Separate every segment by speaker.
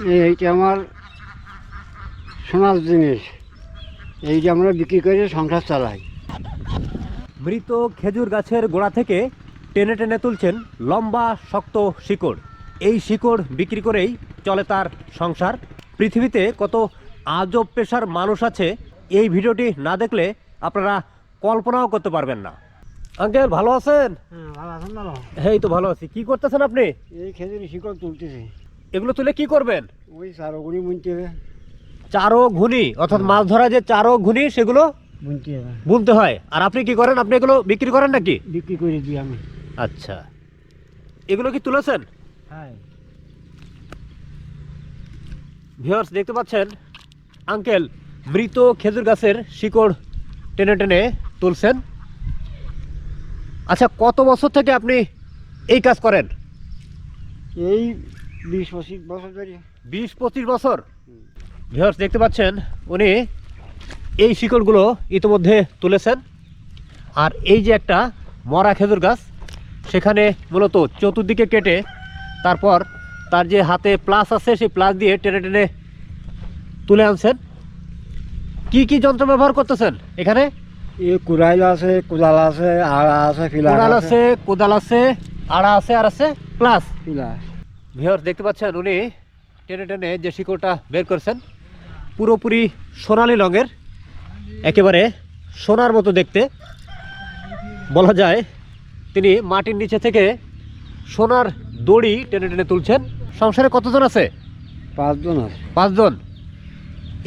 Speaker 1: এই- এইটা আমার সোনার জিনিস এইটা আমরা বিক্রি করে সংসার চালাই।
Speaker 2: মৃত খেজুর গাছের গোড়া থেকে টেনে টেনে তুলছেন লম্বা শক্ত শিকড়। এই শিকড় বিক্রি করেই চলে তার সংসার। পৃথিবীতে কত আজব পেশার মানুষ আছে এই ভিডিওটি না দেখলে আপনারা কল্পনাও করতে পারবেন না। আঙ্কেল ভালো আছেন?
Speaker 1: হ্যাঁ ভালো আছেন ভালো।
Speaker 2: এই তো ভালো আছি। কি করতেছেন আপনি?
Speaker 1: এই খেজুরি শিকড় তুলতেছে।
Speaker 2: এগুলো তুলে কি করবেন?
Speaker 1: ওই চারগুড়ি বুনতে হবে।
Speaker 2: চারো ঘুনি অর্থাৎ মাছ ধরা যে চারো ঘুনি সেগুলো
Speaker 1: বুনতে হবে।
Speaker 2: বুনতে হয়। আর আপনি কি করেন? আপনি এগুলো বিক্রি করেন নাকি?
Speaker 1: বিক্রি করে দিই আমি।
Speaker 2: আচ্ছা। এগুলো কি তুলেছেন?
Speaker 1: হ্যাঁ।
Speaker 2: ভিউয়ার্স দেখতে পাচ্ছেন? আঙ্কেল মৃত খেজুর গাছের শিকড় টেনে টেনে তুলছেন। আচ্ছা কত বছর থেকে আপনি এই কাজ করেন?
Speaker 1: এই বিশ পঁচিশ বছর ধরে।
Speaker 2: বিশ পঁচিশ বছর। ভিউয়ার্স দেখতে পাচ্ছেন উনি এই শিকড়গুলো ইতিমধ্যে তুলেছেন। আর এই যে একটা মরা খেজুর গাছ সেখানে মূলত চতুর্দিকে কেটে তারপর তার যে হাতে প্লাস আছে সেই প্লাস দিয়ে টেনে টেনে তুলে আনছেন। কি কি যন্ত্র ব্যবহার করতেছেন এখানে?
Speaker 1: কুড়াইল আছে কোদাল আছে আড়া আছে
Speaker 2: কোদাল আছে। কোদাল আছে আড়া আছে আর আছে প্লাস।
Speaker 1: ফিলা
Speaker 2: ভিওর দেখতে পাচ্ছেন উনি টেনে টেনে যে শিকড়টা বের করছেন পুরোপুরি সোনালি রঙের একেবারে সোনার মতো দেখতে। বলা যায় তিনি মাটির নিচে থেকে সোনার দড়ি টেনে টেনে তুলছেন। সংসারে কতজন আছে?
Speaker 1: পাঁচজন আছে।
Speaker 2: পাঁচজন।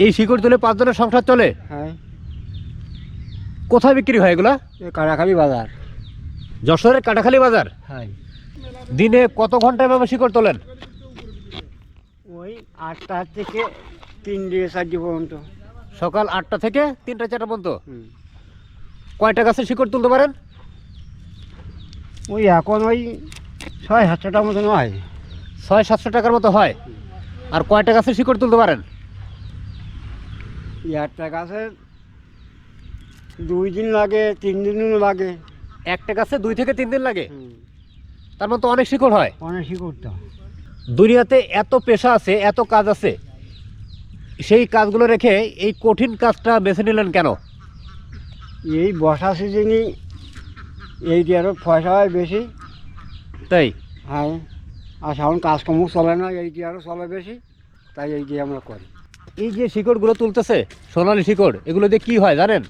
Speaker 2: এই শিকড় তুলে পাঁচজনের সংসার চলে?
Speaker 1: হ্যাঁ।
Speaker 2: কোথায় বিক্রি হয় এগুলা?
Speaker 1: কাটাখালি বাজার।
Speaker 2: যশোরের কাটাখালি বাজার?
Speaker 1: হ্যাঁ।
Speaker 2: দিনে কত ঘণ্টা এভাবে শিকড় তোলেন?
Speaker 1: ওই আটটা থেকে তিনটে চারটে পর্যন্ত।
Speaker 2: সকাল আটটা থেকে তিনটা চারটা পর্যন্ত। কয়টা গাছের শিকড় তুলতে পারেন?
Speaker 1: ওই এখন ওই ছয় সাতশো টাকার মতন হয়।
Speaker 2: ছয় সাতশো টাকার মতো হয়। আর কয়টা গাছের শিকড় তুলতে পারেন?
Speaker 1: একটা গাছে দুই দিন লাগে তিন দিনও লাগে।
Speaker 2: একটা গাছে দুই থেকে তিন দিন লাগে? তার মতো অনেক শিকড় হয়।
Speaker 1: অনেক করতে
Speaker 2: দুনিয়াতে এত পেশা আছে এত কাজ আছে সেই কাজগুলো রেখে এই কঠিন কাজটা বেছে নিলেন কেন?
Speaker 1: এই বর্ষা সিজনই এইটি আরও পয়সা হয় বেশি।
Speaker 2: তাই?
Speaker 1: হ্যাঁ আর সামন কাজকর্ম চলে না এইটি আরও চলে বেশি তাই এইটি আমরা করি।
Speaker 2: এই যে শিকড়গুলো তুলতেছে সোনালি শিকড় এগুলো দিয়ে কি হয় জানেন?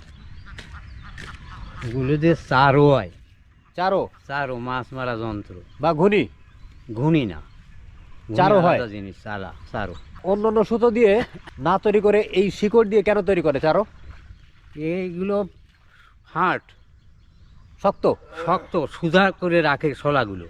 Speaker 3: এগুলো দিয়ে চারও হয়।
Speaker 2: চারো?
Speaker 3: চারো মাছ মারা যন্ত্র।
Speaker 2: বা ঘুনি?
Speaker 3: ঘুনি না।
Speaker 2: চারো হয়?
Speaker 3: জিনিস চালা চারো।
Speaker 2: অন্য অন্য সুতো দিয়ে না তৈরি করে এই শিকড় দিয়ে কেন তৈরি করে চারো?
Speaker 3: এইগুলো হাট
Speaker 2: শক্ত?
Speaker 3: শক্ত সুধা করে রাখে শলাগুলো।